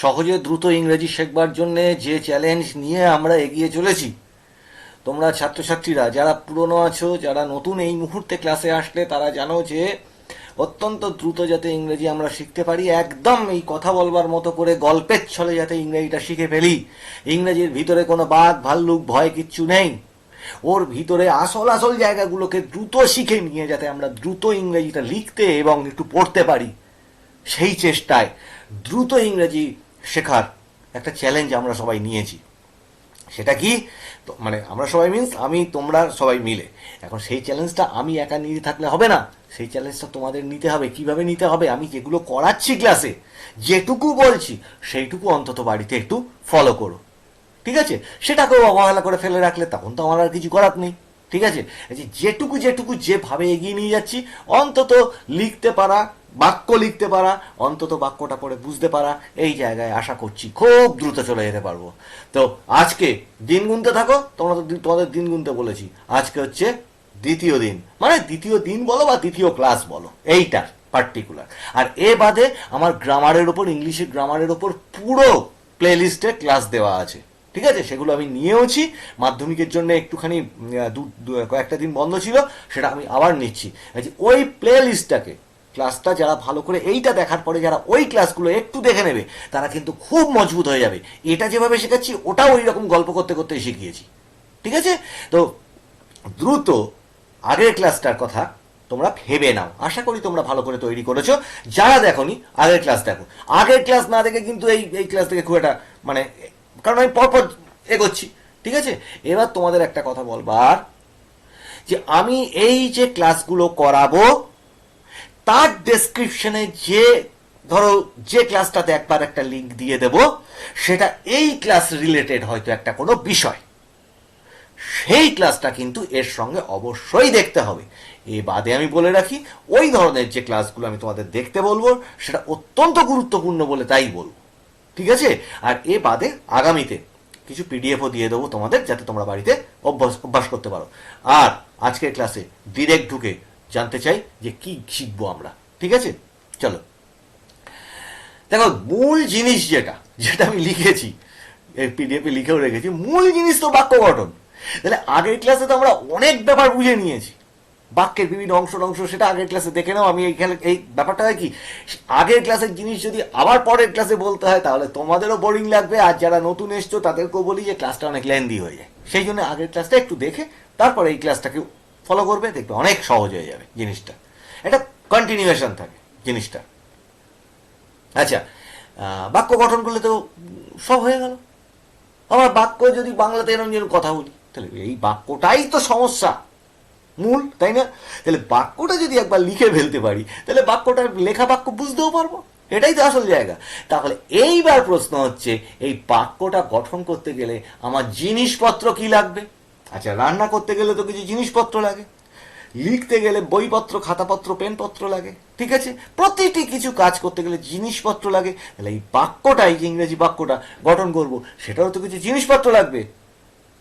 সহজে দ্রুত ইংরেজি শেখবার জন্যে যে চ্যালেঞ্জ নিয়ে আমরা এগিয়ে চলেছি। তোমরা ছাত্রছাত্রীরা, যারা পুরনো আছো, যারা নতুন এই মুহূর্তে ক্লাসে আসলে, তারা জানো যে অত্যন্ত দ্রুত যাতে ইংরেজি আমরা শিখতে পারি, একদম এই কথা বলবার মতো করে গল্পের ছলে যাতে ইংরেজিটা শিখে ফেলি। ইংরেজির ভিতরে কোনো বাঘ, ভাল্লুক, ভয় কিচ্ছু নেই। ওর ভিতরে আসল আসল জায়গাগুলোকে দ্রুত শিখে নিয়ে যাতে আমরা দ্রুত ইংরেজিটা লিখতে এবং একটু পড়তে পারি। সেই চেষ্টায় দ্রুত ইংরেজি শেখার একটা চ্যালেঞ্জ আমরা সবাই নিয়েছি। সেটা কি? মানে আমরা সবাই মিন্স আমি, তোমরা সবাই মিলে। এখন সেই চ্যালেঞ্জটা আমি একা নিয়ে থাকলে হবে না। সেই চ্যালেঞ্জটা তোমাদের নিতে হবে। কীভাবে নিতে হবে? আমি যেগুলো করাচ্ছি ক্লাসে যেটুকু বলছি, সেইটুকু অন্তত বাড়িতে একটু ফলো করো। ঠিক আছে? সেটা সেটাকেও অবহেলা করে ফেলে রাখলে তখন তো আমার আর কিছু করার নেই। ঠিক আছে? যেটুকু যেটুকু যেভাবে এগিয়ে নিয়ে যাচ্ছি, অন্তত লিখতে পারা বাক্য লিখতে পারা, অন্তত বাক্যটা পড়ে বুঝতে পারা, এই জায়গায় আশা করছি খুব দ্রুত চলে যেতে পারব। তো আজকে দিন গুনতে থাকো, তোমরা তো তোমাদের দিন গুনতে বলেছি। আজকে হচ্ছে দ্বিতীয় দিন। মানে দ্বিতীয় দিন বলো বা দ্বিতীয় ক্লাস বলো এইটা পার্টিকুলার আর এ বাদে আমার গ্রামারের ওপর, ইংলিশের গ্রামারের ওপর পুরো প্লে লিস্টে ক্লাস দেওয়া আছে। ঠিক আছে? সেগুলো আমি নিয়েওছি। মাধ্যমিকের জন্য একটুখানি কয়েকটা দিন বন্ধ ছিল, সেটা আমি আবার নিচ্ছি। ওই প্লে লিস্টটাকে ক্লাসটা যারা ভালো করে এইটা দেখার পরে যারা ওই ক্লাসগুলো একটু দেখে নেবে, তারা কিন্তু খুব মজবুত হয়ে যাবে। এটা যেভাবে শেখাচ্ছি, ওটাও ওই রকম গল্প করতে করতে শিখিয়েছি। ঠিক আছে? তো দ্রুত আগের ক্লাসটার কথা তোমরা ভেবে নাও। আশা করি তোমরা ভালো করে তৈরি করেছ। যারা দেখোনি, আগের ক্লাস দেখো। আগের ক্লাস না দেখে কিন্তু এই এই ক্লাস থেকে খুব একটা মানে কারণ আমি পরপর এগোচ্ছি। ঠিক আছে? এবার তোমাদের একটা কথা বলবার যে আমি এই যে ক্লাসগুলো করাবো তার ডেসক্রিপশনে যে, ধরো, যে ক্লাসটাতে একবার একটা লিংক দিয়ে দেব, সেটা এই ক্লাস রিলেটেড হয়তো একটা কোনো বিষয়। সেই ক্লাসটা কিন্তু এর সঙ্গে অবশ্যই দেখতে হবে। এ বাদে আমি বলে রাখি, ওই ধরনের যে ক্লাসগুলো আমি তোমাদের দেখতে বলব, সেটা অত্যন্ত গুরুত্বপূর্ণ বলে তাই বলব। ঠিক আছে? আর এ বাদে আগামীতে কিছু পিডিএফও দিয়ে দেবো তোমাদের, যাতে তোমরা বাড়িতে অভ্যাস অভ্যাস করতে পারো। আর আজকের ক্লাসে ডিরেক্ট ঢুকে জানতে চাই যে কি শিখব আমরা, ঠিক আছে? চলো। দেখো, মূল জিনিস যেটা যেটা আমি লিখেছি পিডিএফে লিখেও রেখেছি, মূল জিনিস তো বাক্য গঠন। তাহলে আগের ক্লাসে তো আমরা অনেক ব্যাপার বুঝে নিয়েছি। বাক্যের বিভিন্ন অংশ অংশ সেটা আগের ক্লাসে দেখে নাও, আমি এইখানে এই ব্যাপারটা কি, আগের ক্লাসের জিনিস যদি আবার পরের ক্লাসে বলতে হয়, তাহলে তোমাদেরও বোরিং লাগবে, আর যারা নতুন এসছো, তাদেরকেও বলি যে ক্লাসটা অনেক লেন্দি হয়ে যায়। সেই জন্য আগের ক্লাসটা একটু দেখে, তারপরে এই ক্লাসটাকে ফলো করবে, দেখবে অনেক সহজ হয়ে যাবে জিনিসটা। এটা কন্টিনিউয়েশন থাকে জিনিসটা। আচ্ছা বাক্য গঠন করলে তো সব হয়ে গেল। আমার বাক্য যদি বাংলাতে এরকম যেরকম কথা বলি, তাহলে এই বাক্যটাই তো সমস্যা, মূল, তাই না? তাহলে বাক্যটা যদি একবার লিখে ফেলতে পারি, তাহলে বাক্যটা লেখা বাক্য বুঝতেও পারব, এটাই তো আসল জায়গা। তাহলে এইবার প্রশ্ন হচ্ছে, এই বাক্যটা গঠন করতে গেলে আমার জিনিসপত্র কি লাগবে? আচ্ছা রান্না করতে গেলে তো কিছু জিনিসপত্র লাগে। লিখতে গেলে বইপত্র, খাতাপত্র, পেনপত্র লাগে, ঠিক আছে? প্রতিটি কিছু কাজ করতে গেলে জিনিসপত্র লাগে। তাহলে এই বাক্যটাই যে ইংরেজি বাক্যটা গঠন করব, সেটারও তো কিছু জিনিসপত্র লাগবে।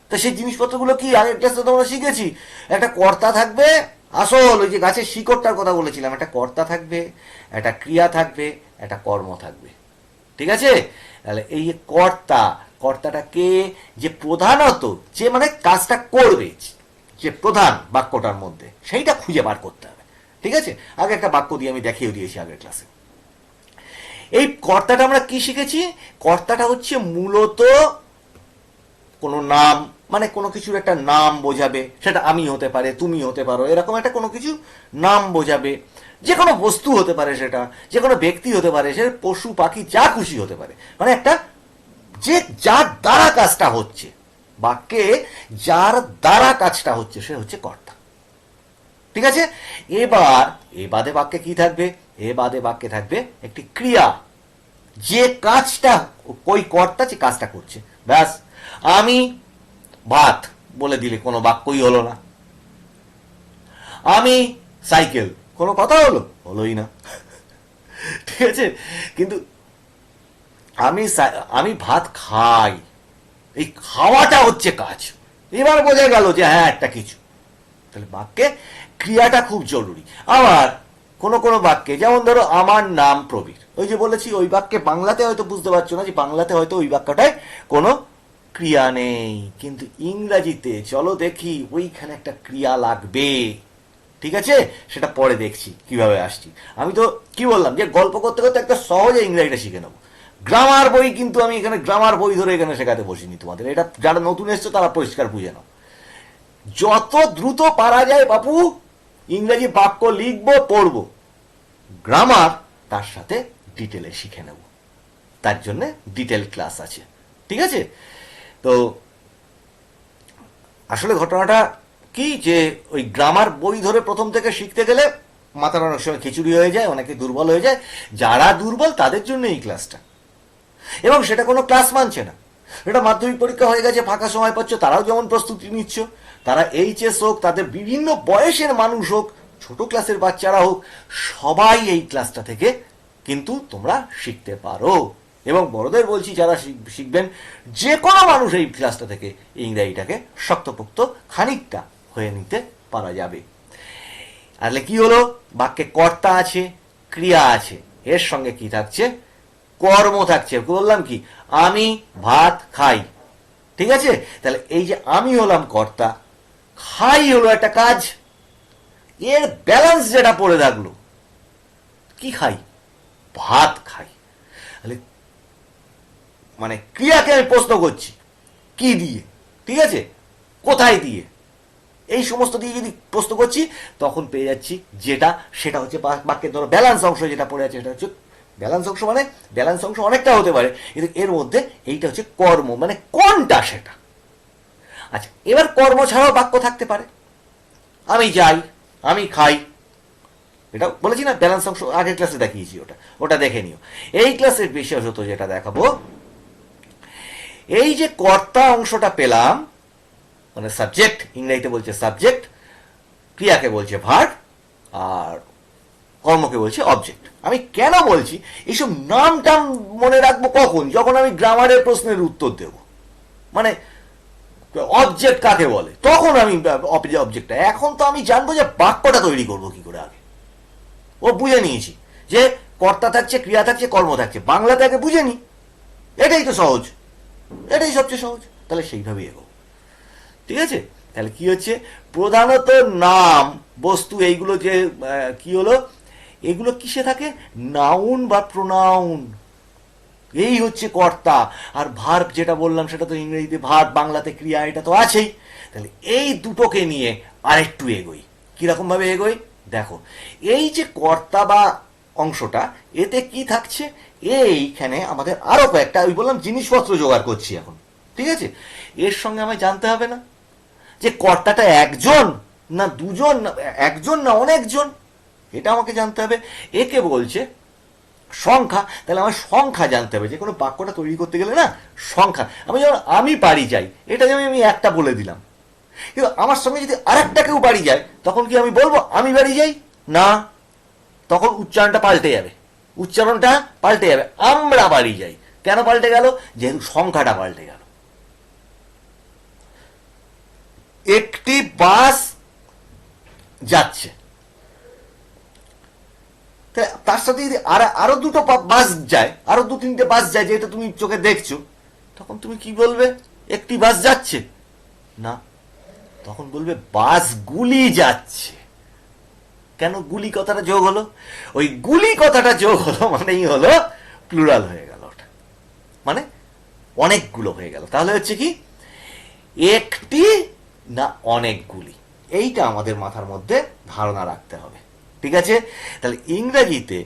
তা সেই জিনিসপত্রগুলো কি আগের ক্লাসে তো আমরা শিখেছি? একটা কর্তা থাকবে, আসল ওই যে গাছের শিকড়টার কথা বলেছিলাম, একটা কর্তা থাকবে, একটা ক্রিয়া থাকবে, একটা কর্ম থাকবে। ঠিক আছে? তাহলে এই কর্তা কর্তাটা কে? যে প্রধানত যে মানে কাজটা করবে, যে প্রধান বাক্যটার মধ্যে, সেইটা খুঁজে বার করতে হবে। ঠিক আছে? আগে একটা বাক্য দিয়ে আমি দেখিয়ে দিয়েছি আগের ক্লাসে। এই কর্তাটা আমরা কি শিখেছি? কর্তাটা হচ্ছে মূলত কোনো নাম মানে কোনো কিছুর একটা নাম বোঝাবে। সেটা আমি হতে পারে, তুমি হতে পারো, এরকম একটা কোনো কিছু নাম বোঝাবে। যে কোনো বস্তু হতে পারে সেটা, যে কোনো ব্যক্তি হতে পারে, সে পশু, পাখি, যা খুশি হতে পারে। মানে একটা যে যার দ্বারা কাজটা হচ্ছে বাক্যে যার দ্বারা কাজটা হচ্ছে, সে হচ্ছে কর্তা। ঠিক আছে? এবার, এ বাদে বাক্যে কি থাকবে? এ বাদে বাক্যে থাকবে একটি ক্রিয়া। যে কাজটা, ওই কর্তা যে কাজটা করছে। ব্যাস, আমি ভাত বলে দিলে কোনো বাক্যই হলো না। আমি সাইকেল, কোনো কথা হলো? হলোই না। ঠিক আছে? কিন্তু আমি আমি ভাত খাই। এই খাওয়াটা হচ্ছে কাজ। এবার বোঝা গেল যে হ্যাঁ একটা কিছু। তাহলে বাক্যে ক্রিয়াটা খুব জরুরি। আবার কোনো কোনো বাক্যে, যেমন ধরো, আমার নাম প্রবীর। ওই যে বলেছি, ওই বাক্যে বাংলাতে হয়তো বুঝতে পারছ না যে বাংলাতে হয়তো ওই বাক্যটায় কোনো ক্রিয়া নেই। কিন্তু ইংরাজিতে, চলো দেখি, ওইখানে একটা ক্রিয়া লাগবে। ঠিক আছে? সেটা পরে দেখছি, কীভাবে আসছি। আমি তো কি বললাম যে গল্প করতে করতে একটা সহজে ইংরাজিটা শিখে নেব। গ্রামার বই কিন্তু আমি এখানে গ্রামার বই ধরে এখানে শেখাতে বসিনি তোমাদের। এটা যারা নতুন এসছো তারা পরিষ্কার বুঝে নাও। যত দ্রুত পারা যায় বাপু, ইংরেজি বাক্য লিখব, পড়ব গ্রামার তার সাথে ডিটেলে শিখে নেব। তার জন্য ডিটেল ক্লাস আছে। ঠিক আছে? তো আসলে ঘটনাটা কি যে ওই গ্রামার বই ধরে প্রথম থেকে শিখতে গেলে মাথার অনেক সময় খিচুড়ি হয়ে যায়, অনেকে দুর্বল হয়ে যায়। যারা দুর্বল তাদের জন্য এই ক্লাসটা এবং সেটা কোনো ক্লাস মানছে না। এটা মাধ্যমিক পরীক্ষা হয়ে গেছে, ফাঁকা সময় পাচ্ছ, তারাও যেমন প্রস্তুতি নিচ্ছ, তারা এইচএস হোক, তাদের বিভিন্ন বয়সের মানুষ হোক, ছোট ক্লাসের বাচ্চারা হোক, সবাই এই ক্লাসটা থেকে কিন্তু তোমরা শিখতে পারো। এবং বড়দের বলছি, যারা শিখ- শিখবেন, যে কোনো মানুষ এই ক্লাসটা থেকে ইংরাজিটাকে শক্তপোক্ত খানিকটা হয়ে নিতে পারা যাবে। তাহলে কি হলো? বাক্যে কর্তা আছে, ক্রিয়া আছে, এর সঙ্গে কি থাকছে? কর্ম থাকছে। বললাম কি? আমি ভাত খাই। ঠিক আছে? তাহলে এই যে আমি হলাম কর্তা, খাই হলো একটা কাজ। এর ব্যালেন্স যেটা পড়ে থাকল, কি খাই? ভাত খাই। তাহলে মানে ক্রিয়াকে আমি প্রশ্ন করছি, কি দিয়ে? ঠিক আছে? কোথায় দিয়ে? এই সমস্ত দিয়ে যদি প্রশ্ন করছি, তখন পেয়ে যাচ্ছি যেটা, সেটা হচ্ছে বাক্যের ধরো ব্যালেন্স অংশ যেটা পড়ে আছে, সেটা হচ্ছে ব্যালেন্স অংশ মানে ব্যালেন্স অংশ অনেকটা হতে পারে, কিন্তু এর মধ্যে এইটা হচ্ছে কর্ম মানে কোনটা সেটা? আচ্ছা এবার কর্ম ছাড়াও বাক্য থাকতে পারে। আমি যাই, আমি খাই। এটা বলেছি না ব্যালেন্স অংশ, আগের ক্লাসে দেখিয়েছি ওটা ওটা দেখে নিও। এই ক্লাসের বিশেষত যেটা দেখাবো, এই যে কর্তা অংশটা পেলাম মানে সাবজেক্ট ইংরেজিতে বলছে সাবজেক্ট ক্রিয়াকে বলছে ভার্ব আর কর্মকে বলছে অবজেক্ট আমি কেন বলছি? এইসব নাম টাম মনে রাখব কখন? যখন আমি গ্রামারের প্রশ্নের উত্তর দেব। মানে অবজেক্ট কাকে বলে? তখন আমি অবজেক্টটা এখন তো আমি জানব যে বাক্যটা তৈরি করব কি করে আগে। ও বুঝে নিয়েছি যে কর্তা থাকছে, ক্রিয়া থাকছে, কর্ম থাকছে। বাংলাতে আগে বুঝে নি। এটাই তো সহজ। এটাই সবচেয়ে সহজ। তাহলে সেইভাবেই এগো ঠিক আছে? তাহলে কি হচ্ছে? প্রধানত নাম, বস্তু এইগুলো যে কি হলো? এগুলো কিসে থাকে? নাউন বা প্রোনাউন। এই হচ্ছে কর্তা। আর ভার্ব যেটা বললাম, সেটা তো ইংরেজিতে ভার্ব, বাংলাতে ক্রিয়া, এটা তো আছেই। তাহলে এই দুটোকে নিয়ে আরেকটু এগোই। কীরকম ভাবে এগোই? দেখো, এই যে কর্তা বা অংশটা, এতে কি থাকছে? এইখানে আমাদের আরও কয়েকটা ওই বললাম জিনিসপত্র জোগাড় করছি এখন। ঠিক আছে? এর সঙ্গে আমায় জানতে হবে না? যে কর্তাটা একজন না দুজন না, একজন না অনেকজন? এটা আমাকে জানতে হবে। একে বলছে সংখ্যা। তাহলে আমার সংখ্যা জানতে হবে। যে কোনো বাক্যটা তৈরি করতে গেলে না, সংখ্যা। আমি যেমন আমি বাড়ি যাই, এটা যেমন আমি একটা বলে দিলাম। কিন্তু আমার সঙ্গে যদি আরেকটা কেউ বাড়ি যায়, তখন কি আমি বলব, আমি বাড়ি যাই? না। তখন উচ্চারণটা পাল্টে যাবে। উচ্চারণটা পাল্টে যাবে। আমরা বাড়ি যাই। কেন পাল্টে গেল? যেহেতু সংখ্যাটা পাল্টে গেল। একটি বাস যাচ্ছে। তা- তার সাথে যদি আর দুটো বাস যায়, আরও দু তিনটে বাস যায় যেটা তুমি চোখে দেখছ, তখন তুমি কি বলবে? একটি বাস যাচ্ছে। না, তখন বলবে বাসগুলি যাচ্ছে। কেন গুলি কথাটা যোগ হলো? ওই গুলি কথাটা যোগ হলো মানেই হলো প্লুরাল হয়ে গেল ওটা। মানে অনেকগুলো হয়ে গেল। তাহলে হচ্ছে কি? একটি না অনেকগুলি এইটা আমাদের মাথার মধ্যে ধারণা রাখতে হবে। ঠিক আছে? তাহলে ইংরেজিতে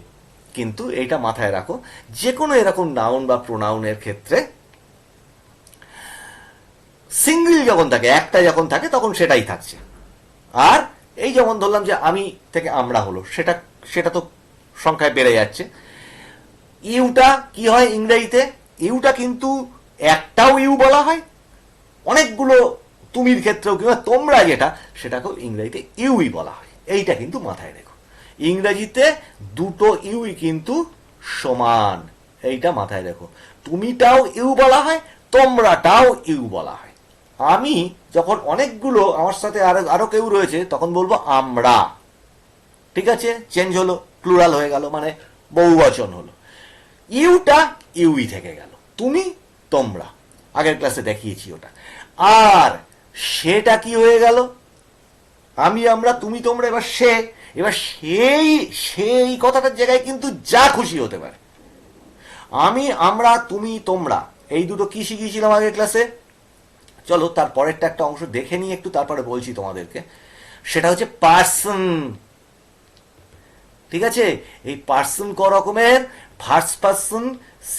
কিন্তু এটা মাথায় রাখো যে কোনো এরকম নাউন বা প্রোনাউনের ক্ষেত্রে সিঙ্গেল যখন থাকে, একটা যখন থাকে, তখন সেটাই থাকছে। আর এই যেমন ধরলাম যে আমি থেকে আমরা হলো, সেটা সেটা তো সংখ্যায় বেড়ে যাচ্ছে। ইউটা কি হয় ইংরেজিতে? ইউটা কিন্তু একটাও ইউ বলা হয়। অনেকগুলো তুমির ক্ষেত্রেও কিংবা তোমরা যেটা, সেটাকেও ইংরেজিতে ইউই বলা হয়। এইটা কিন্তু মাথায় রেখো। ইংরেজিতে দুটো ইউই কিন্তু সমান। এইটা মাথায় রেখো। তুমিটাও ইউ বলা হয়, তোমরাটাও ইউ বলা হয়। আমি যখন অনেকগুলো আমার সাথে আরও আরও কেউ রয়েছে, তখন বলব আমরা। ঠিক আছে? চেঞ্জ হলো প্লুরাল হয়ে গেল মানে বহুবচন হলো। ইউটা ইউই থেকে গেল, তুমি তোমরা। আগের ক্লাসে দেখিয়েছি ওটা। আর সেটা কি হয়ে গেল? আমি, আমরা, তুমি, তোমরা, এবার সে এবার সেই সেই কথাটার জায়গায় কিন্তু যা খুশি হতে পারে। আমি, আমরা, তুমি, তোমরা, এই দুটো কি শিখিয়েছিলাম আগের ক্লাসে চলো, তার পরেরটা একটা অংশ দেখে নিয়ে একটু, তারপরে বলছি তোমাদেরকে। সেটা হচ্ছে পার্সন ঠিক আছে? এই পার্সন ক রকমের? First person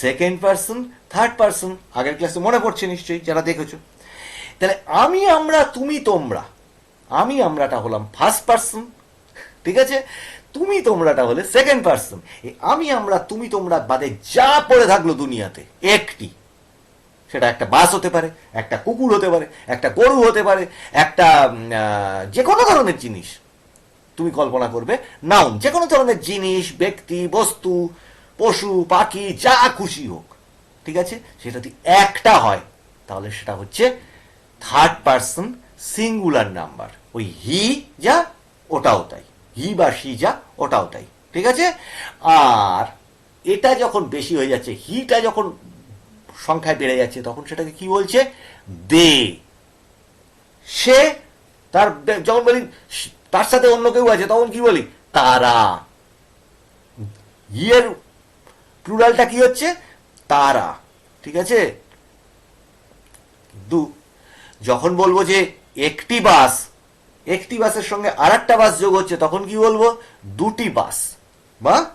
second person third person আগের ক্লাসে মনে পড়ছে নিশ্চয়ই, যারা দেখেছ। তাহলে আমি, আমরা, তুমি, তোমরা, আমি, আমরাটা হলাম ফার্স্ট পার্সন ঠিক আছে? তুমি তোমরাটা হলে সেকেন্ড পার্সন আমি, আমরা, তুমি, তোমরা বাদে যা পড়ে থাকল দুনিয়াতে, একটি। সেটা একটা বাস হতে পারে, একটা কুকুর হতে পারে, একটা গরু হতে পারে, একটা যে কোনো ধরনের জিনিস। তুমি কল্পনা করবে নাউন যে কোনো ধরনের জিনিস, ব্যক্তি, বস্তু, পশু, পাখি, যা খুশি হোক, ঠিক আছে? সেটা যদি একটা হয়, তাহলে সেটা হচ্ছে থার্ড পার্সন সিঙ্গুলার নাম্বার ওই হি যা, ওটাও তাই। হি বা সি যা ওটাও তাই, ঠিক আছে? আর এটা যখন বেশি হয়ে যাচ্ছে হিটা যখন সংখ্যায় বেড়ে যাচ্ছে, তখন সেটাকে কি বলছে? দে। সে তার যখন বলি তার সাথে অন্য কেউ আছে, তখন কি বলি? তারা। ইয়ের প্লুরালটা কি হচ্ছে? তারা, ঠিক আছে? দু যখন বলব যে একটি বাস একটি বাসের সঙ্গে আর একটা বাস যোগ হচ্ছে, তখন কি বলব? দুটি বাস, বা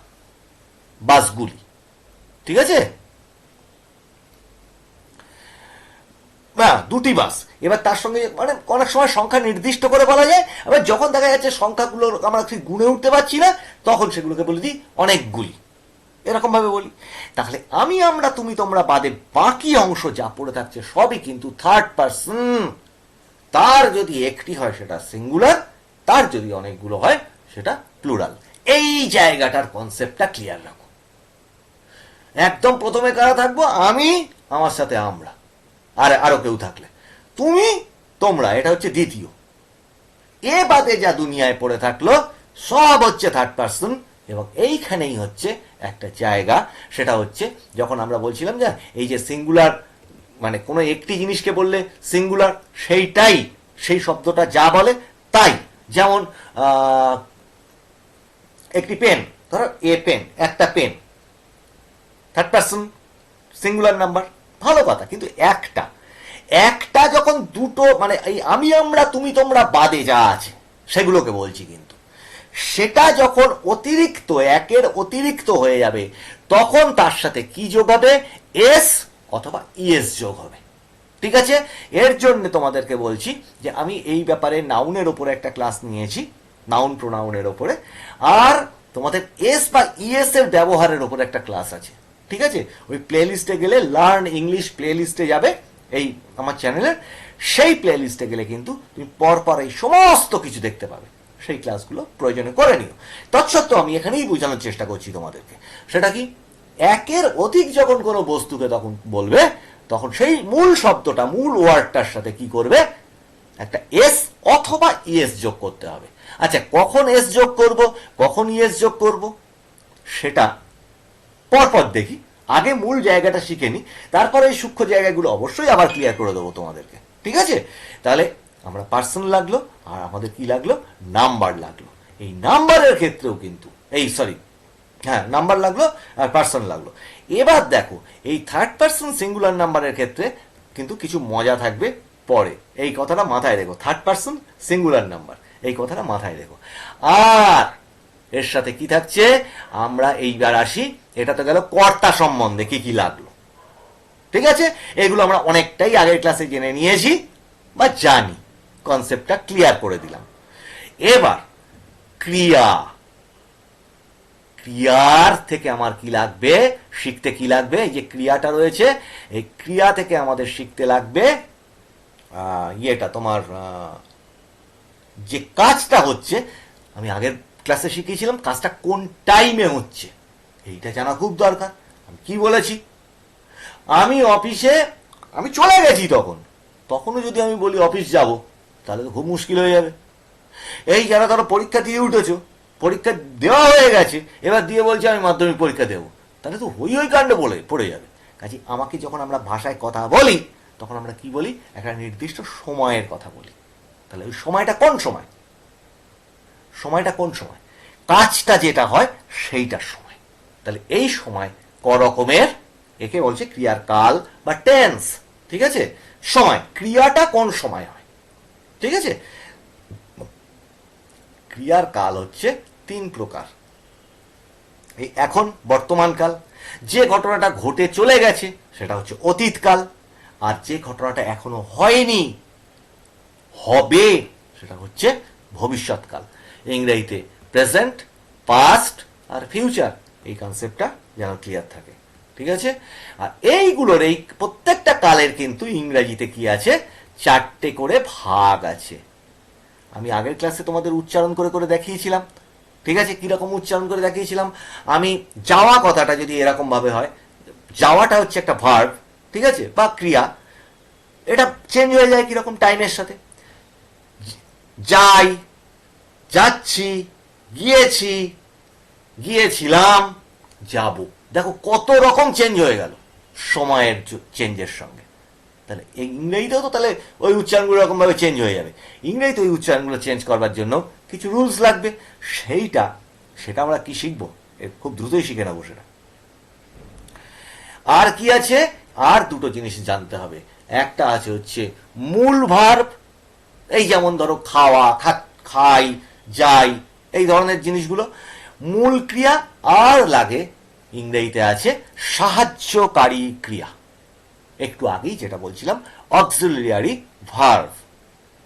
বাসগুলি। ঠিক আছে? না দুটি বাস। এবার তার সঙ্গে মানে অনেক সময় সংখ্যা নির্দিষ্ট করে বলা যায়, এবার যখন দেখা যাচ্ছে সংখ্যাগুলো আমরা ঠিক গুণে উঠতে পারছি না, তখন সেগুলোকে বলে দিই অনেকগুলি। এরকম ভাবে বলি। তাহলে আমি, আমরা, তুমি, তোমরা বাদে বাকি অংশ যা পড়ে থাকছে, সবই কিন্তু থার্ড পার্সন তার যদি একটি হয় সেটা সিঙ্গুলার তার যদি অনেকগুলো হয় সেটা প্লুরাল এই জায়গাটার কনসেপ্টটা ক্লিয়ার রাখো। একদম প্রথমে কারা থাকব? আমি, আমার সাথে আমরা। আর আরও কেউ থাকলে। তুমি, তোমরা, এটা হচ্ছে দ্বিতীয়। এ বাদে যা দুনিয়ায় পড়ে থাকল, সব হচ্ছে থার্ড পার্সন এবং এইখানেই হচ্ছে একটা জায়গা। সেটা হচ্ছে, যখন আমরা বলছিলাম যে এই যে সিঙ্গুলার মানে কোনো একটি জিনিসকে বললে সিঙ্গুলার সেইটাই, সেই শব্দটা যা বলে তাই। যেমন একটি পেন ধরো এ পেন একটা pen third person singular number ভালো কথা, কিন্তু একটা। একটা যখন দুটো মানে এই আমি, আমরা, তুমি, তোমরা বাদে যা আছে, সেগুলোকে বলছি কিন্তু। সেটা যখন অতিরিক্ত, একের অতিরিক্ত হয়ে যাবে, তখন তার সাথে কি যোগ হবে? এস অথবা ইএস যোগ হবে। ঠিক আছে? এর জন্য তোমাদেরকে বলছি যে আমি এই ব্যাপারে নাউনের ওপরে একটা ক্লাস নিয়েছি নাউন প্রোনাউনের ওপরে। আর তোমাদের এস বা ইএস এর ব্যবহারের ওপরে একটা ক্লাস আছে। ঠিক আছে? ওই প্লে লিস্টে গেলে লার্ন ইংলিশ প্লে লিস্টে যাবে এই আমার চ্যানেলের সেই প্লে লিস্টে গেলে কিন্তু তুমি পরপর এই সমস্ত কিছু দেখতে পাবে। সেই ক্লাসগুলো প্রয়োজনে করে নিও। তৎসত্ত্বেও আমি এখানেই বোঝানোর চেষ্টা করছি তোমাদেরকে। সেটা কি? একের অধিক যখন কোনো বস্তুকে তখন বলবে, তখন সেই মূল শব্দটা, মূল ওয়ার্ডটার সাথে কি করবে? একটা এস অথবা ইএস যোগ করতে হবে। আচ্ছা কখন এস যোগ করব? কখন ইএস যোগ করব? সেটা পরপর দেখি। আগে মূল জায়গাটা শিখে নি তারপরে এই সূক্ষ্ম জায়গাগুলো অবশ্যই আবার ক্লিয়ার করে দেবো তোমাদেরকে। ঠিক আছে? তাহলে আমরা পার্সন লাগল, আর আমাদের কি লাগল? নাম্বার লাগল। এই নাম্বারের ক্ষেত্রেও কিন্তু, এই সরি হ্যাঁ নাম্বার লাগল আর পার্সন লাগল। এবার দেখো, এই থার্ড পার্সন সিঙ্গুলার নাম্বারের ক্ষেত্রে কিন্তু কিছু মজা থাকবে পরে। এই কথাটা মাথায় রেখো থার্ড পার্সন সিঙ্গুলার নাম্বার এই কথাটা মাথায় রেখো। আর এর সাথে কি থাকছে? আমরা এইবার আসি, এটা তো গেল কর্তা সম্বন্ধে, কি কি লাগল। ঠিক আছে? এগুলো আমরা অনেকটাই আগের ক্লাসে জেনে নিয়েছি, বা জানি কনসেপ্টটা ক্লিয়ার করে দিলাম। এবার, ক্রিয়া। ক্রিয়ার থেকে আমার কি লাগবে? শিখতে কি লাগবে? এই যে ক্রিয়াটা রয়েছে, এই ক্রিয়া থেকে আমাদের শিখতে লাগবে ইয়েটা, তোমার যে কাজটা হচ্ছে, আমি আগের ক্লাসে শিখিয়েছিলাম কাজটা কোন টাইমে হচ্ছে। এইটা জানা খুব দরকার। আমি কি বলেছি? আমি অফিসে, আমি চলে গেছি তখন। তখনও যদি আমি বলি অফিস যাব, তাহলে তো খুব মুশকিল হয়ে যাবে। এই যারা ধরো পরীক্ষা দিয়ে উঠেছো পরীক্ষা দেওয়া হয়ে গেছে, এবার দিয়ে বলছে আমি মাধ্যমিক পরীক্ষা দেবো। তাহলে তো হই হই কাণ্ড বলে, পড়ে যাবে। কাজে আমাকে যখন আমরা ভাষায় কথা বলি, তখন আমরা কি বলি? একটা নির্দিষ্ট সময়ের কথা বলি। তাহলে ওই সময়টা কোন সময়? সময়টা কোন সময়? কাজটা যেটা হয়, সেইটার সময়। তাহলে এই সময় ক রকমের? একে বলছে ক্রিয়ার কাল বা টেন্স। ঠিক আছে? সময়। ক্রিয়াটা কোন সময় হয়? ঠিক আছে? ক্রিয়ার কাল হচ্ছে তিন প্রকার। এই এখন বর্তমানকাল যে ঘটনাটা ঘটে চলে গেছে সেটা হচ্ছে অতীতকাল আর যে ঘটনাটা এখনও হয়নি, হবে সেটা হচ্ছে ভবিষ্যৎকাল ইংরেজিতে প্রেজেন্ট পাস্ট আর ফিউচার এই কনসেপ্টটা যেন ক্লিয়ার থাকে। ঠিক আছে? আর এইগুলোর এই প্রত্যেকটা কালের কিন্তু ইংরেজিতে কি আছে? চারটে করে ভাগ আছে। আমি আগের ক্লাসে তোমাদের উচ্চারণ করে করে দেখিয়েছিলাম। ঠিক আছে? কীরকম উচ্চারণ করে দেখিয়েছিলাম? আমি যাওয়া কথাটা যদি এরকম ভাবে হয়, যাওয়াটা হচ্ছে একটা ভার্ব ঠিক আছে? বা ক্রিয়া। এটা চেঞ্জ হয়ে যায় কীরকম টাইমের সাথে। যাই, যাচ্ছি, গিয়েছি, গিয়েছিলাম, যাব। দেখো কত রকম চেঞ্জ হয়ে গেল সময়ের চেঞ্জের সঙ্গে। তাহলে ইংরেজিতেও তো তাহলে ওই উচ্চারণগুলো এরকমভাবে চেঞ্জ হয়ে যাবে। ইংরেজিতে ওই উচ্চারণগুলো চেঞ্জ করবার জন্য কিছু রুলস লাগবে। সেইটা, সেটা আমরা কি শিখব? খুব দ্রুতই শিখে নেব সেটা। আর কি আছে? আর দুটো জিনিস জানতে হবে। একটা আছে হচ্ছে মূল ভার্ব এই যেমন ধরো খাওয়া খাই, যাই, এই ধরনের জিনিসগুলো। মূল ক্রিয়া আর লাগে ইংরেজিতে আছে সাহায্যকারী ক্রিয়া। একটু আগেই যেটা বলছিলাম অক্সিলিয়ারি ভার্ভ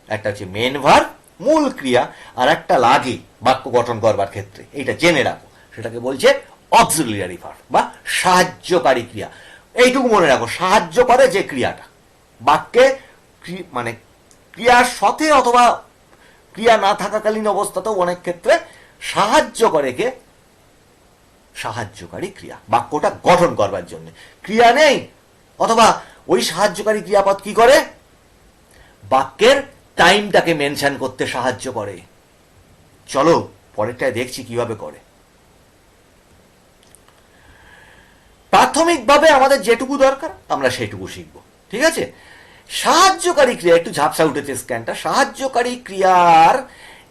একটা হচ্ছে মেন ভার্ভ মূল ক্রিয়া, আর একটা লাগে বাক্য গঠন করবার ক্ষেত্রে। এইটা জেনে রাখো। সেটাকে বলছে অক্সিলিয়ারি ভার্ভ বা সাহায্যকারী ক্রিয়া। এইটুকু মনে রাখো, সাহায্য করে যে ক্রিয়াটা। বাক্যে মানে ক্রিয়ার সাথে অথবা ক্রিয়া না থাকাকালীন অবস্থাতেও অনেক ক্ষেত্রে সাহায্য করে কে? সাহায্যকারী ক্রিয়া। বাক্যটা গঠন করবার জন্য। ক্রিয়া নেই, অথবা ওই সাহায্যকারী ক্রিয়াপদ কি করে? বাক্যের টাইমটাকে মেনশন করতে সাহায্য করে। চলো, পরেরটায় দেখছি কীভাবে করে। প্রাথমিকভাবে আমাদের যেটুকু দরকার, আমরা সেটুকু শিখব। ঠিক আছে? সাহায্যকারী ক্রিয়া, একটু ঝাপসা উঠেছে স্ক্যানটা। সাহায্যকারী ক্রিয়ার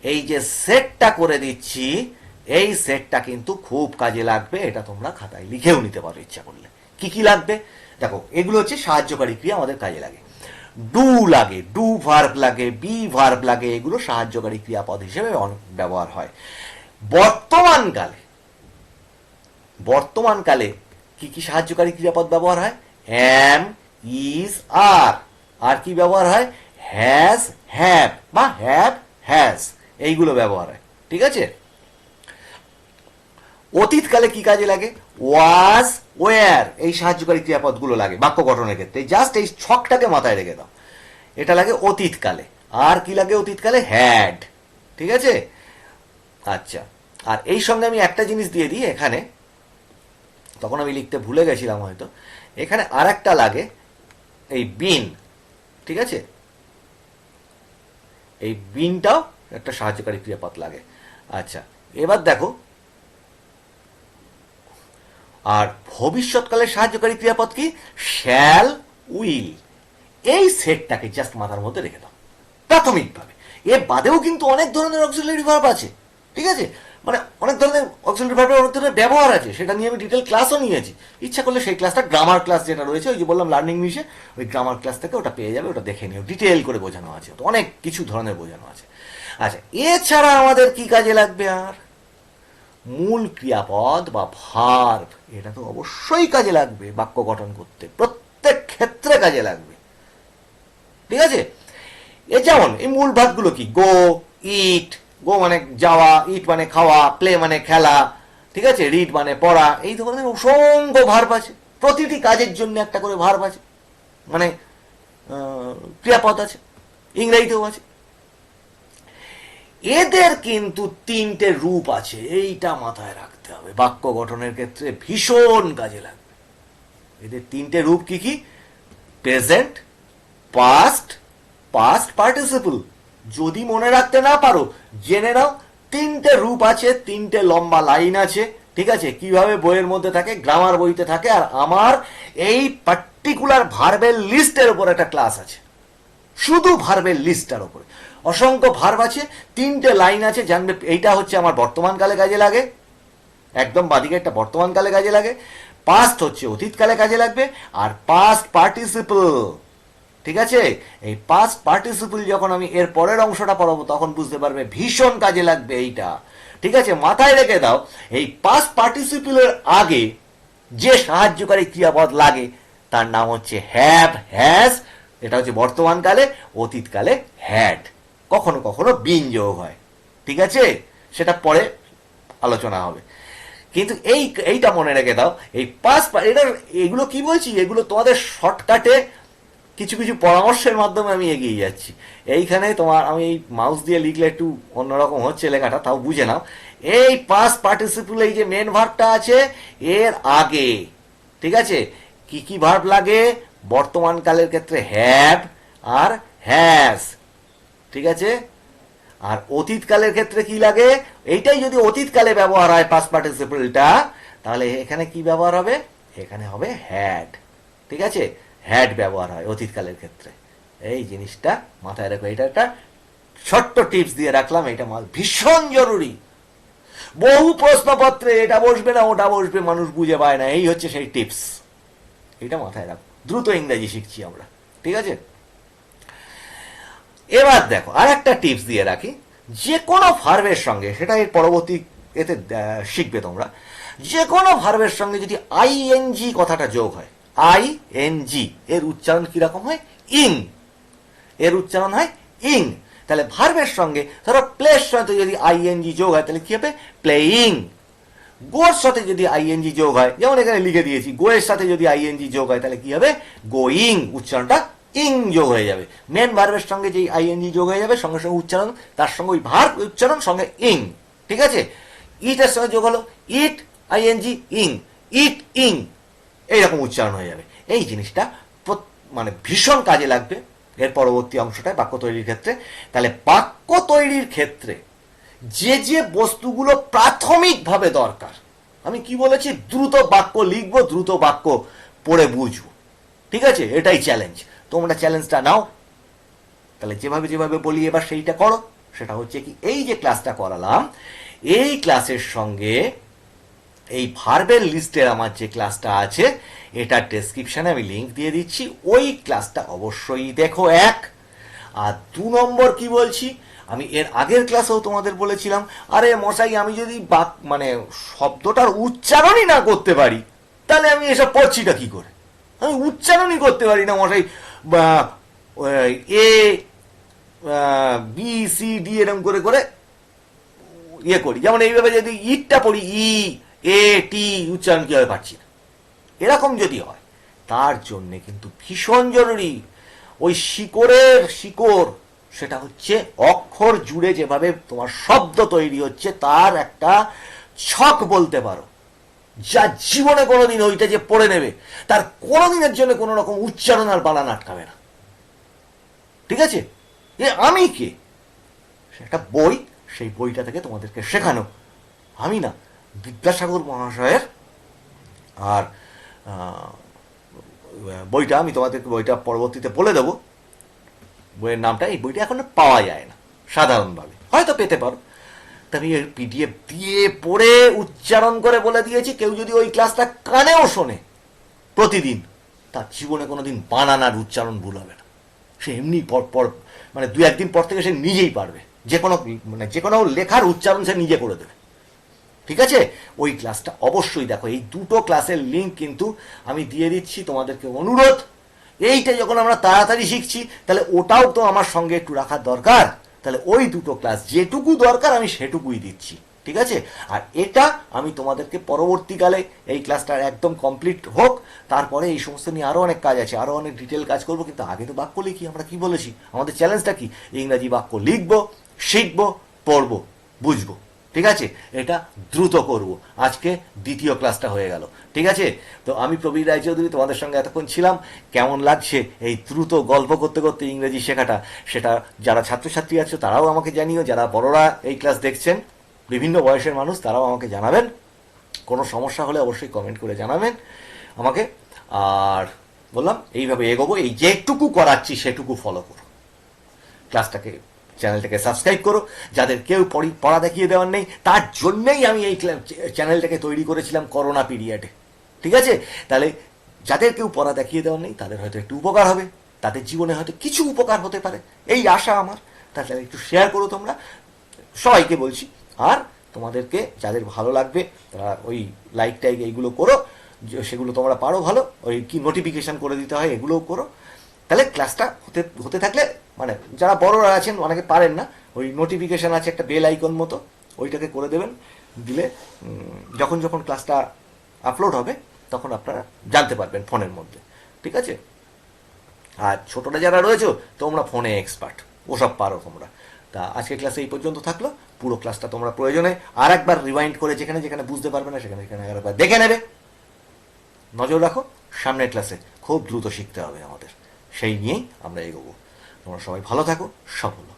এই যে সেটটা করে দিচ্ছি, এই সেটটা কিন্তু খুব কাজে লাগবে, এটা তোমরা খাতায় লিখেও নিতে পারো ইচ্ছা করলে। কি কি লাগবে? দেখো, এগুলো হচ্ছে সাহায্যকারী ক্রিয়া আমাদের কাজে লাগে। ডু লাগে, ডু ভার্ব লাগে, বি ভার্ব লাগে, এগুলো সাহায্যকারী ক্রিয়াপদ হিসেবে ব্যবহার হয়। বর্তমানকালে বর্তমানকালে কি কি সাহায্যকারী ক্রিয়াপদ ব্যবহার হয়? অ্যাম ইজ, আর। আর কি ব্যবহার হয়? হ্যাজ, হ্যাভ বা হ্যাভ, হ্যাজ, এইগুলো ব্যবহার হয়। ঠিক আছে? অতীতকালে কি কাজে লাগে? ওয়াজ ওয়ার এই সাহায্যকারী ক্রিয়াপদগুলো লাগে, বাক্য গঠনের ক্ষেত্রে জাস্ট এই ছকটাকে মাথায় রেখে দাও। এটা লাগে অতীতকালে। আর কি লাগে অতীতকালে? হ্যাড ঠিক আছে? আচ্ছা। আর এই সঙ্গে আমি একটা জিনিস দিয়ে দিই এখানে। তখন আমি লিখতে ভুলে গেছিলাম হয়তো। এখানে আর একটা লাগে, এই বিন ঠিক আছে? এই বিনটাও একটা সাহায্যকারী ক্রিয়াপদ লাগে। আচ্ছা। এবার দেখো আর ভবিষ্যৎকালে সাহায্যকারী ক্রিয়াপদ কি? শ্যাল উইল এই সেটটাকে জাস্ট মাথার মধ্যে রেখে দাও। প্রাথমিকভাবে। এ বাদেও কিন্তু অনেক ধরনের অক্সিলারি ভার্ব আছে। ঠিক আছে? মানে অনেক ধরনের অক্সিলারি ভার্বের অনেক ধরনের ব্যবহার আছে। সেটা নিয়ে আমি ডিটেল ক্লাসও নিয়েছি। ইচ্ছা করলে সেই ক্লাসটা গ্রামার ক্লাস যেটা রয়েছে, ওই যে বললাম লার্নিং মিশে, ওই গ্রামার ক্লাস থেকে ওটা পেয়ে যাবে, ওটা দেখে নিও। ডিটেল করে বোঝানো আছে। অনেক কিছু ধরনের বোঝানো আছে। আচ্ছা এছাড়া আমাদের কি কাজে লাগবে আর? মূল ক্রিয়াপদ বা ভার্ব এটা তো অবশ্যই কাজে লাগবে বাক্য গঠন করতে। প্রত্যেক ক্ষেত্রে কাজে লাগবে। ঠিক আছে? এ যেমন, এই মূল ভাগগুলো কি? গো, ইট, গো মানে যাওয়া, ইট মানে খাওয়া, প্লে মানে খেলা, ঠিক আছে? রিড মানে পড়া, এই ধরনের অসংখ্য ভার্ব আছে। প্রতিটি কাজের জন্য একটা করে ভার্ব আছে। মানে ক্রিয়াপদ আছে, ইংরেজিতেও আছে। এদের কিন্তু তিনটে রূপ আছে, এইটা মাথায় রাখতে হবে। বাক্য গঠনের ক্ষেত্রে ভীষণ কাজে লাগবে। এদের তিনটে রূপ কি কি? Present, past past participle. যদি মনে রাখতে না পারো, জেনে নাও, তিনটে রূপ আছে, তিনটে লম্বা লাইন আছে, ঠিক আছে? কীভাবে বইয়ের মধ্যে থাকে, গ্রামার বইতে থাকে, আর আমার এই পার্টিকুলার ভার্বের লিস্টের উপর একটা ক্লাস আছে। শুধু ভার্বের লিস্টটার উপরে। অসংখ্য ভার্ব আছে, তিনটে লাইন আছে, জানবে, এইটা হচ্ছে আমার বর্তমানকালে কাজে লাগে, একদম বাদিকে একটা বর্তমানকালে কাজে লাগে পাস্ট হচ্ছে অতীতকালে কাজে লাগবে, আর পাস্ট পার্টিসিপল ঠিক আছে? এই পাস্ট পার্টিসিপল যখন আমি এর পরের অংশটা পড়াবো, তখন বুঝতে পারবে ভীষণ কাজে লাগবে এইটা, ঠিক আছে? মাথায় রেখে দাও, এই পাস্ট পার্টিসিপলের আগে যে সাহায্যকারী ক্রিয়াপদ লাগে, তার নাম হচ্ছে হ্যাভ হ্যাজ এটা হচ্ছে বর্তমানকালে অতীতকালে হ্যাড কখনো কখনো বিন যোগ হয়। ঠিক আছে? সেটা পরে আলোচনা হবে। কিন্তু এই, এইটা মনে রেখে দাও, এই পাস এটা এগুলো কি বলছি? এগুলো তোমাদের শর্টকাটে কিছু কিছু পরামর্শের মাধ্যমে আমি এগিয়ে যাচ্ছি। এইখানে তোমার, আমি এই মাউস দিয়ে লিখলে একটু অন্যরকম হচ্ছে লেখাটা, তাও বুঝে নাও। এই পাস পার্টিসিপল এই যে মেন ভার্বটা আছে, এর আগে, ঠিক আছে? কি কি ভার্ব লাগে? বর্তমানকালের ক্ষেত্রে হ্যাভ আর হ্যাজ ঠিক আছে? আর অতীতকালের ক্ষেত্রে কি লাগে? এইটাই যদি অতীতকালে ব্যবহার হয় পাস পার্টিসিপলটা তাহলে এখানে কি ব্যবহার হবে? এখানে হবে হ্যাড ঠিক আছে? হ্যাড ব্যবহার হয় অতীতকালের ক্ষেত্রে। এই জিনিসটা মাথায় রাখো, এটা একটা ছোট্ট টিপস দিয়ে রাখলাম, এটা ভীষণ জরুরি। বহু প্রশ্নপত্রে এটা বসবে না, ওটা বসবে, মানুষ বুঝে পায় না, এই হচ্ছে সেই টিপস এটা মাথায় রাখো। দ্রুত ইংরেজি শিখছি আমরা। ঠিক আছে? এবার দেখো আর একটা টিপস দিয়ে রাখি। যে কোনো ভার্বের সঙ্গে, সেটা এর পরবর্তী এতে শিখবে তোমরা। যে কোনো ভার্বের সঙ্গে যদি আইএনজি কথাটা যোগ হয় আই এন জি এর উচ্চারণ কীরকম হয়? ইং এর উচ্চারণ হয় ইং তাহলে ভার্বের সঙ্গে, ধরো প্লের সাথে যদি আইএনজি যোগ হয়, তাহলে কি হবে? প্লেইং গোর সাথে যদি আইএনজি যোগ হয়, যেমন এখানে লিখে দিয়েছি গোয়ের সাথে যদি আইএনজি যোগ হয়, তাহলে কি হবে? গোয়িং উচ্চারণটা ইং যোগ হয়ে যাবে। মেন ভার্বের সঙ্গে যেই আইএনজি যোগ হয়ে যাবে, সঙ্গে সঙ্গে উচ্চারণ, তার সঙ্গে ওই ভার্ব উচ্চারণ, সঙ্গে ইং। ঠিক আছে? ইটের সঙ্গে যোগ হলো ইট আইএনজি ইং। ইট ইং, এইরকম উচ্চারণ হয়ে যাবে। এই জিনিসটা মানে ভীষণ কাজে লাগবে এর পরবর্তী অংশটায় বাক্য তৈরির ক্ষেত্রে। তাহলে বাক্য তৈরির ক্ষেত্রে যে যে বস্তুগুলো প্রাথমিকভাবে দরকার, আমি কি বলেছি? দ্রুত বাক্য লিখব, দ্রুত বাক্য পড়ে বুঝব। ঠিক আছে? এটাই চ্যালেঞ্জ তোমরা চ্যালেঞ্জটা নাও। তাহলে যেভাবে যেভাবে বলি, এবার সেইটা করো। সেটা হচ্ছে কি, এই যে ক্লাসটা করালাম, এই ক্লাসের সঙ্গে এই ভার্বের লিস্টের আমার যে ক্লাসটা আছে, এটার ডেসক্রিপশনে আমি লিঙ্ক দিয়ে দিচ্ছি। ওই ক্লাসটা অবশ্যই দেখো এক। আর দু নম্বর কি বলছি, আমি এর আগের ক্লাসেও তোমাদের বলেছিলাম, আরে মশাই, আমি যদি বাক মানে শব্দটার উচ্চারণই না করতে পারি, তাহলে আমি এসব পড়ছিটা কি করে? আমি উচ্চারণই করতে পারি না মশাই। বা, এ বি সি ডি এরকম করে করে ইয়ে করি। যেমন এইভাবে যদি ইটটা পড়ি ই এ টি উচ্চারণ কীভাবে পাচ্ছি না? এরকম যদি হয় তার জন্যে কিন্তু ভীষণ জরুরি। ওই শিকড়ের শিকড় সেটা হচ্ছে অক্ষর জুড়ে যেভাবে তোমার শব্দ তৈরি হচ্ছে তার একটা ছক বলতে পারো। যা জীবনে কোনোদিন ওইটা যে পড়ে নেবে, তার কোনোদিনের জন্য কোনো রকম উচ্চারণ আর বানান আটকাবে না। ঠিক আছে? এ আমি কে? সেটা বই, সেই বইটা থেকে তোমাদেরকে শেখানো। আমি না, বিদ্যাসাগর মহাশয়ের, আর বইটা আমি তোমাদেরকে বইটা পরবর্তীতে বলে দেবো। বইয়ের নামটা, এই বইটা এখন পাওয়া যায় না, সাধারণভাবে। হয়তো পেতে পারো। তবে এর পিডিএফ দিয়ে পড়ে উচ্চারণ করে বলে দিয়েছি, কেউ যদি ওই ক্লাসটা কানেও শোনে প্রতিদিন, তার জীবনে কোনো দিন বানানার উচ্চারণ ভুল হবে না। সে এমনি পর পর মানে দু একদিন পর থেকে সে নিজেই পারবে। যে কোনো মানে যে কোনো লেখার উচ্চারণ সে নিজে করে দেবে। ঠিক আছে? ওই ক্লাসটা অবশ্যই দেখো, এই দুটো ক্লাসের লিঙ্ক কিন্তু আমি দিয়ে দিচ্ছি তোমাদেরকে অনুরোধ। এইটা যখন আমরা তাড়াতাড়ি শিখছি, তাহলে ওটাও তো আমার সঙ্গে একটু রাখার দরকার। তাহলে ওই দুটো ক্লাস যেটুকু দরকার আমি সেটুকুই দিচ্ছি, ঠিক আছে? আর এটা আমি তোমাদেরকে পরবর্তীকালে এই ক্লাসটা একদম কমপ্লিট হোক, তারপরে এই সমস্ত নিয়ে আরও অনেক কাজ আছে আরও অনেক ডিটেল কাজ করব, কিন্তু আগে তো বাক্য লিখি, আমরা কি বলেছি? আমাদের চ্যালেঞ্জটা কি? ইংরাজি বাক্য লিখব, শিখব, পড়ব, বুঝব। ঠিক আছে? এটা দ্রুত করব। আজকে দ্বিতীয় ক্লাসটা হয়ে গেল। ঠিক আছে? তো আমি প্রবীর রায়চৌধুরী তোমাদের সঙ্গে এতক্ষণ ছিলাম। কেমন লাগছে এই দ্রুত গল্প করতে করতে ইংরেজি শেখাটা? সেটা যারা ছাত্রছাত্রী আছে, তারাও আমাকে জানিও। যারা বড়রা এই ক্লাস দেখছেন, বিভিন্ন বয়সের মানুষ, তারাও আমাকে জানাবেন। কোনো সমস্যা হলে অবশ্যই কমেন্ট করে জানাবেন আমাকে। আর বললাম, এইভাবে এগোবো। এই যেটুকু করাচ্ছি, সেটুকু ফলো করো। ক্লাসটাকে চ্যানেলটাকে সাবস্ক্রাইব করো। যাদের কেউ পড়ি- দেখিয়ে দেওয়ার নেই, তার জন্যেই আমি এই চ্যানেলটাকে তৈরি করেছিলাম করোনা পিরিয়ডে ঠিক আছে? তাহলে যাদের কেউ পড়া দেখিয়ে দেওয়ার নেই, তাদের হয়তো একটু উপকার হবে। তাদের জীবনে হয়তো কিছু উপকার হতে পারে। এই আশা আমার। তাহলে একটু শেয়ার করো তোমরা। সবাইকে বলছি, আর তোমাদেরকে যাদের ভালো লাগবে, তারা ওই লাইক টাইক এইগুলো করো। সেগুলো তোমরা পারো ভালো। ওই কি নোটিফিকেশন করে দিতে হয়, এগুলোও করো। তাহলে ক্লাসটা হতে হতে থাকলে মানে যারা বড়রা আছেন অনেকে পারেন না, ওই নোটিফিকেশন আছে একটা বেল আইকন মতো, ওইটাকে করে দেবেন, দিলে যখন যখন ক্লাসটা আপলোড হবে, তখন আপনারা জানতে পারবেন ফোনের মধ্যে। ঠিক আছে? আর ছোটরা যারা রয়েছে, তোমরা ফোনে এক্সপার্ট ওসব পারো তোমরা। তা আজকে ক্লাসে এই পর্যন্ত থাকল। পুরো ক্লাসটা তোমরা প্রয়োজনে আর একবার রিমাইন্ড করে যেখানে যেখানে বুঝতে পারবে না, সেখানে সেখানে আরেকবার দেখে নেবে। নজর রাখো, সামনের ক্লাসে খুব দ্রুত শিখতে হবে আমাদের। সেই নিয়েই আমরা এগোবো। তোমরা সবাই ভালো থাকো সফল হও।